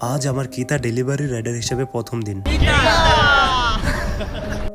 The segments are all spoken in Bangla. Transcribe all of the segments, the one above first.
আজ আমার কিতা ডেলিভারি রাইডার হিসেবে প্রথম দিন।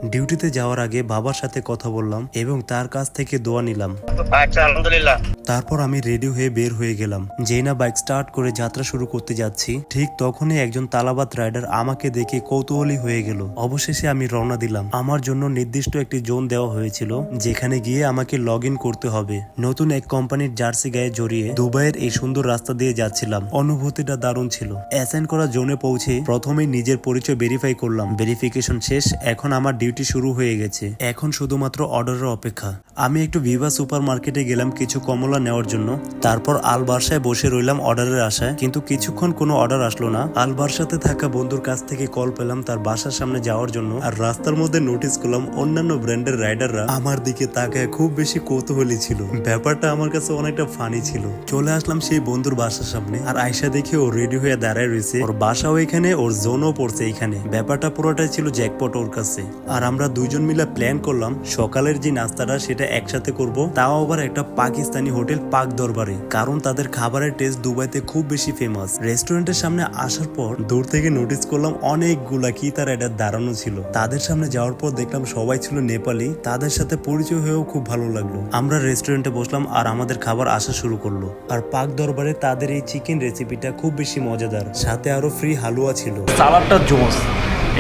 ডিউটিতে যাওয়ার আগে বাবার সাথে কথা বললাম এবং তার কাছ থেকে দোয়া নিলাম। আচ্ছা আলহামদুলিল্লাহ। তারপর আমি রেডি হয়ে বের হয়ে গেলাম। যেই না বাইক স্টার্ট করে যাত্রা শুরু করতে যাচ্ছি ঠিক তখনই একজন তালাবাদ রাইডার আমাকে দেখে কৌতূহলী হয়ে গেল। অবশেষে আমি রওনা দিলাম। আমার জন্য নির্দিষ্ট একটি জোন দেওয়া হয়েছিল যেখানে গিয়ে আমাকে লগ ইন করতে হবে। নতুন এক কোম্পানির জার্সি গায়ে জড়িয়ে দুবাইয়ের এই সুন্দর রাস্তা দিয়ে যাচ্ছিলাম। অনুভূতিটা দারুণ ছিল। অ্যাসাইন করা জোনে পৌঁছে প্রথমেই নিজের পরিচয় ভেরিফাই করলাম। ভেরিফিকেশন শেষ এখন আমার ডিউটি শুরু হয়ে গেছে। এখন শুধুমাত্র অর্ডারের অপেক্ষা। আমি একটু ভিভা সুপার মার্কেটে গেলাম কিছু কমলা নেওয়ার জন্য। তারপর আল বার্সায় বসে রইলাম অর্ডারের আশায়। কিন্তু কিছুক্ষণ কোনো অর্ডার আসলো না। আল বার্সাতে থাকা বন্ধুর কাছ থেকে কল পেলাম তার বাসার সামনে যাওয়ার জন্য। আর রাস্তার মধ্যে নোটিস করলাম অন্যান্য ব্র্যান্ডের রাইডাররা আমার দিকে তাকায় খুব বেশি কৌতূহলী ছিল। ব্যাপারটা আমার কাছে অনেকটা ফানি ছিল। চলে আসলাম সেই বন্ধুর বাসার সামনে। আর আয়সা দেখে ও রেডি হয়ে দাঁড়ায় রয়েছে। ওর বাসাও এখানে, ওর জোনও পড়ছে এখানে। ব্যাপারটা পুরোটাই ছিল জ্যাকপট ওর কাছে। আর আমরা দুইজন মিলে প্ল্যান করলাম, সকালের যে নাস্তাটা সেটা একসাথে করব। তাও আবার একটা পাকিস্তানি হোটেল পাক দরবারে, কারণ তাদের খাবারের টেস্ট দুবাইতে খুব বেশি ফেমাস রেস্টুরেন্টের সামনে আসার পর দূর থেকে নোটিস করলাম অনেকগুলা কি তার এটা দাঁড়ানো ছিল। তাদের সামনে যাওয়ার পর দেখলাম সবাই ছিল নেপালি, তাদের সাথে পরিচয় হয়েও খুব ভালো লাগল। আমরা রেস্টুরেন্টে বসলাম আর আমাদের খাবার আসা শুরু করল। আর পাক দরবারে তাদের এই চিকেন রেসিপিটা খুব বেশি মজাদার, সাথে আরও ফ্রি হালুয়া ছিল। সালাদটা জোস।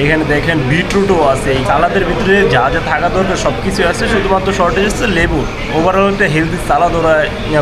এখানে দেখেন বিটরুটও আছে, এই সালাদের ভিতরে যা যা থাকা দরকার সব কিছু আছে, শুধুমাত্র শর্টেজ হচ্ছে লেবু। ওভারঅল একটা হেলদি সালাদ ওরা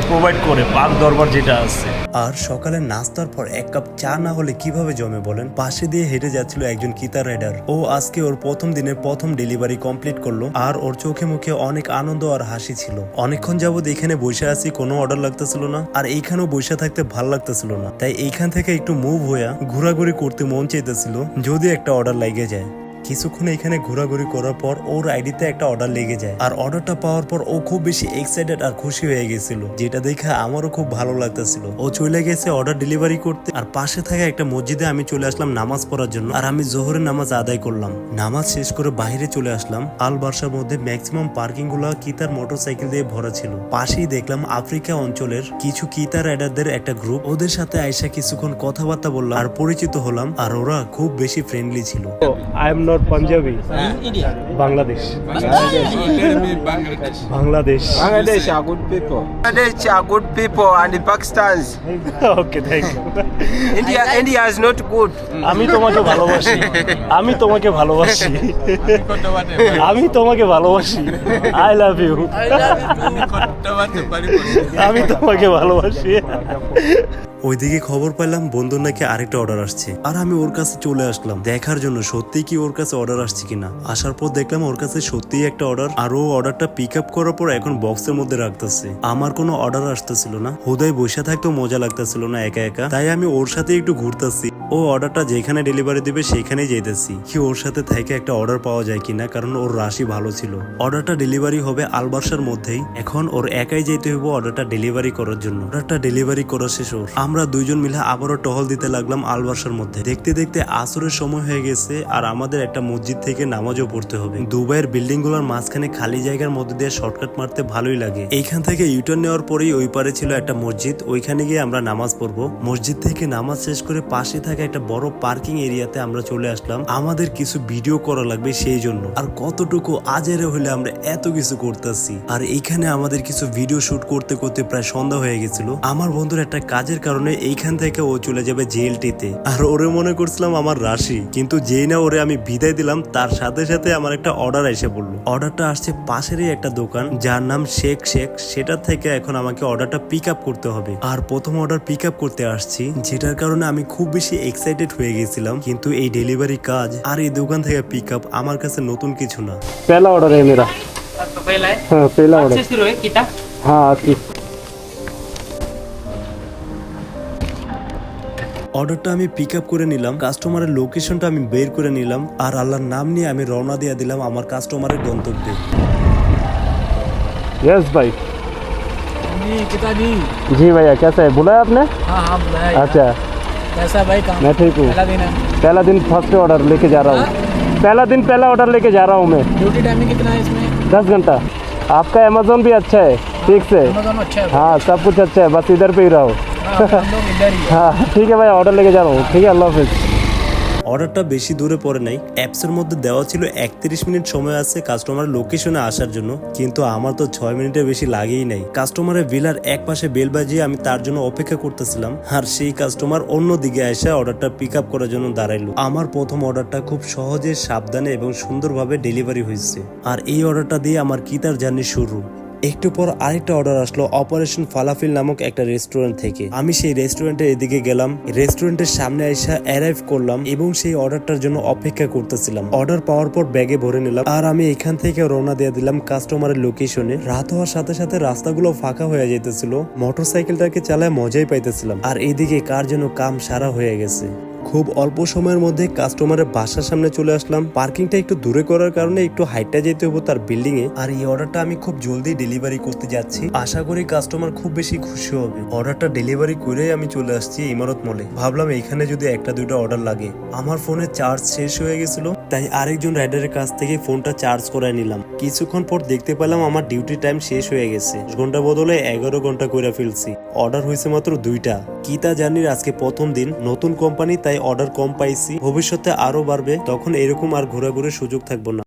প্রোভাইড করে, পাক দরবার যেটা আছে। আর সকালে নাস্তার পর এক কাপ চা না হলে কীভাবে জমে বলেন? পাশে দিয়ে হেঁটে যাচ্ছিল একজন কিতার রাইডার ও আজকে ওর প্রথম দিনের প্রথম ডেলিভারি কমপ্লিট করল আর ওর চোখে মুখে অনেক আনন্দ আর হাসি ছিল। অনেকক্ষণ যাবত এখানে বসে আছি, কোনো অর্ডার লাগতেছিল না আর এইখানেও বসে থাকতে ভালো লাগতেছিল না। তাই এইখান থেকে একটু মুভ হইয়া ঘোরাঘুরি করতে মন চাইতেছিল যদি একটা অর্ডার লেগে যায়। কিছুক্ষণ এখানে ঘোরাঘুরি করার পর ওর আইডিতে একটা অর্ডার লেগে যায়। আর অর্ডারটা পাওয়ার পর ও খুব বেশি এক্সাইটেড আর খুশি হয়ে গেছিল, যেটা দেখে আমারও খুব ভালো লাগতেছিল। ও চলে গেছে অর্ডার ডেলিভারি করতে, আর পাশে থাকা একটা মসজিদে আমি চলে আসলাম নামাজ পড়ার জন্য, আর আমি জোহরের নামাজ আদায় করলাম। নামাজ শেষ করে বাইরে চলে আসলাম, আল বার্সার মধ্যে ম্যাক্সিমাম পার্কিংগুলো কিতার মোটরসাইকেল দিয়ে ভরা ছিল। পাশেই দেখলাম আফ্রিকা অঞ্চলের কিছু কিতার রাইডারদের একটা গ্রুপ ওদের সাথে আইসা কিছুক্ষণ কথাবার্তা বললাম আর পরিচিত হলাম, আর ওরা খুব বেশি ফ্রেন্ডলি ছিল। I am not Punjabi Bangladesh. Bangladesh. Bangladesh Bangladesh R good people and Pakistan okay thank you India India is not good আমি তোমাকে ভালোবাসি। আমি তোমাকে ভালোবাসি। আমি তোমাকে ভালোবাসি। আই লাভ ইউ আমি তোমাকে ভালোবাসি। ওইদিকে খবর পেলাম বন্ধুর নাকি আরেকটা অর্ডার আসছে। আর আমি ওর কাছে চলে আসলাম। দেখার জন্য সত্যি কি ওর কাছে অর্ডার আসছে কিনা? আসার পর দেখলাম ওর কাছে সত্যি একটা অর্ডার আর ও অর্ডারটা পিক আপ করার পর এখন বক্সের মধ্যে রাখতেছে। আমার কোনো অর্ডার আসতেছিল না। হোদায় বসে থাকতেও মজা লাগতেছিল না একা একা। তাই আমি ওর সাথে একটু ঘুরতেছি। ও অর্ডারটা যেখানে ডেলিভারি দিবে সেখানেই যেতেছি। কি ওর সাথে থেকে একটা অর্ডার পাওয়া যায় কিনা, কারণ ওর রাশি ভালো ছিল। অর্ডারটা ডেলিভারি হবে আলবার্সার মধ্যেই। এখন ওর একাই যেতে হবে অর্ডারটা ডেলিভারি করার জন্য। অর্ডারটা ডেলিভারি করা শেষ ওর। আমরা দুইজন মিলে আবারও টহল দিতে লাগলাম আলবার্সার মধ্যে। দেখতে দেখতে আসরের সময় হয়ে গেছে আর আমাদের একটা মসজিদ থেকে নামাজও পড়তে হবে। দুবাইয়ের বিল্ডিংগুলোর মাঝখানে খালি জায়গার মধ্যে দিয়ে শর্টকাট মারতে ভালোই লাগে। এইখান থেকে ইউটার্ন নেওয়ার পরেই ওই পারে ছিল একটা মসজিদ। ওইখানে গিয়ে আমরা নামাজ পড়ব। মসজিদ থেকে নামাজ শেষ করে পাশে থাকা একটা বড় পার্কিং এরিয়াতে আমরা চলে আসলাম। আমাদের কিছু ভিডিও করা লাগবে সেই জন্য। আর কতটুকু আজেরে হলে আমরা এত কিছু করতেছি। আর এইখানে আমাদের কিছু ভিডিও শুট করতে করতে প্রায় সন্ধ্যা হয়ে গেছিল। আমার বন্ধুর একটা কাজের কারণে এইখান থেকে ও চলে যাবে জেএলটিতে। আর ওরে মনে করছিলাম আমার রাশি। কিন্তু যেই না ওরে আমি বিদায় দিলাম, তার সাথে সাথে আমার একটা অর্ডার এসে পড়ল। অর্ডারটা আসছে পাশেরই একটা দোকান, যার নাম শেখ শেখ সেটা থেকে এখন আমাকে অর্ডারটা পিক আপ করতে হবে। আর প্রথম অর্ডার পিক আপ করতে আসছি, যেটার কারণে আমি খুব বেশি এক্সাইটেড হয়ে গেছিলাম কিন্তু এই ডেলিভারি কাজ আর এই দোকান থেকে পিক আপ আমার কাছে নতুন কিছু না पहला ऑर्डर है मेरा तो पहला है हाँ पहला से ऑर्डर शुरू है किता हाँ आपकी অর্ডারটা আমি পিক আপ করে নিলাম কাস্টমারের লোকেশনটা আমি বের করে নিলাম আর আল্লাহর নাম নিয়ে আমি রওনা দিয়ে দিলাম আমার কাস্টমারের গন্তব্যে यस भाई जी किता जी जी भैया कैसा है बुलाया आपने हाँ हाँ बुलाया अच्छा कैसा भाई काम? मैं ठीक हूँ। पहला दिन है। पहला दिन फ़र्स्ट ऑर्डर लेके जा रहा हूँ। पहला दिन पहला ऑर्डर लेके जा रहा हूँ मैं। ड्यूटी टाइमिंग कितना है इसमें? दस घंटा। आपका अमेजोन भी अच्छा है ठीक से? अच्छा है। हाँ सब कुछ अच्छा है बस इधर पे ही रहो। हाँ ही है। हाँ ठीक है भाई ऑर्डर लेके जा रहा हूँ। ठीक है अल्लाह हाफिज़। অর্ডারটা বেশি দূরে পড়ে নাই। অ্যাপসের মধ্যে দেওয়া ছিল একত্রিশ মিনিট সময় আছে কাস্টমার লোকেশনে আসার জন্য, কিন্তু আমার তো ছয় মিনিটের বেশি লাগেই নাই। কাস্টমারের বিলার এক পাশে বেল বাজিয়ে আমি তার জন্য অপেক্ষা করতেছিলাম, আর সেই কাস্টমার অন্য দিকে এসে অর্ডারটা পিক আপ করার জন্য দাঁড়াইলো। আমার প্রথম অর্ডারটা খুব সহজে, সাবধানে এবং সুন্দরভাবে ডেলিভারি হয়েছে। আর এই অর্ডারটা দিয়ে আমার কিতার জার্নি শুরু? একটু পর আরেকটা অর্ডার আসলো অপারেশন ফালাফিল নামক একটা রেস্টুরেন্ট থেকে। আমি সেই রেস্টুরেন্টের এদিকে গেলাম রেস্টুরেন্টের সামনে এসে অ্যারাইভ করলাম এবং সেই অর্ডারটার জন্য অপেক্ষা করতেছিলাম। অর্ডার পাওয়ার পর ব্যাগে ভরে নিলাম আর আমি এখান থেকে রওনা দিয়ে দিলাম কাস্টমারের লোকেশনে রাত হওয়ার সাথে সাথে রাস্তাগুলো ফাঁকা হয়ে যেতেছিল মোটরসাইকেলটাকে চালায় মজাই পাইতেছিলাম। আর এদিকে কার যেন কাম সারা হয়ে গেছে। খুব অল্প সময়ের মধ্যে কাস্টমারের বাসার সামনে চলে আসলাম। পার্কিংটা একটু দূরে করার কারণে একটু হাইটটা যেতে হব তার বিল্ডিং এ আর এই অর্ডারটা আমি খুব জলদি ডেলিভারি করতে যাচ্ছি। আশা করি কাস্টমার খুব বেশি খুশি হবে। অর্ডারটা ডেলিভারি করে আমি চলে আসছি ইমারত মলে ভাবলাম এখানে যদি একটা, দুইটা অর্ডার লাগে। আমার ফোনে চার্জ শেষ হয়ে গেছিল, তাই আরেকজন রাইডারের কাছ থেকে ফোনটা চার্জ করে নিলাম। কিছুক্ষণ পর দেখতে পেলাম আমার ডিউটি টাইম শেষ হয়ে গেছে। ঘণ্টা বদলে এগারো ঘণ্টা করে ফেলছি। অর্ডার হয়েছে মাত্র দুইটা। কি তা জার্নির আজকে প্রথম দিন। নতুন কোম্পানি তাই অর্ডার কম পাইছি। ভবিষ্যতে আরও বাড়বে তখন এরকম আর ঘোরাঘুরির সুযোগ থাকব না।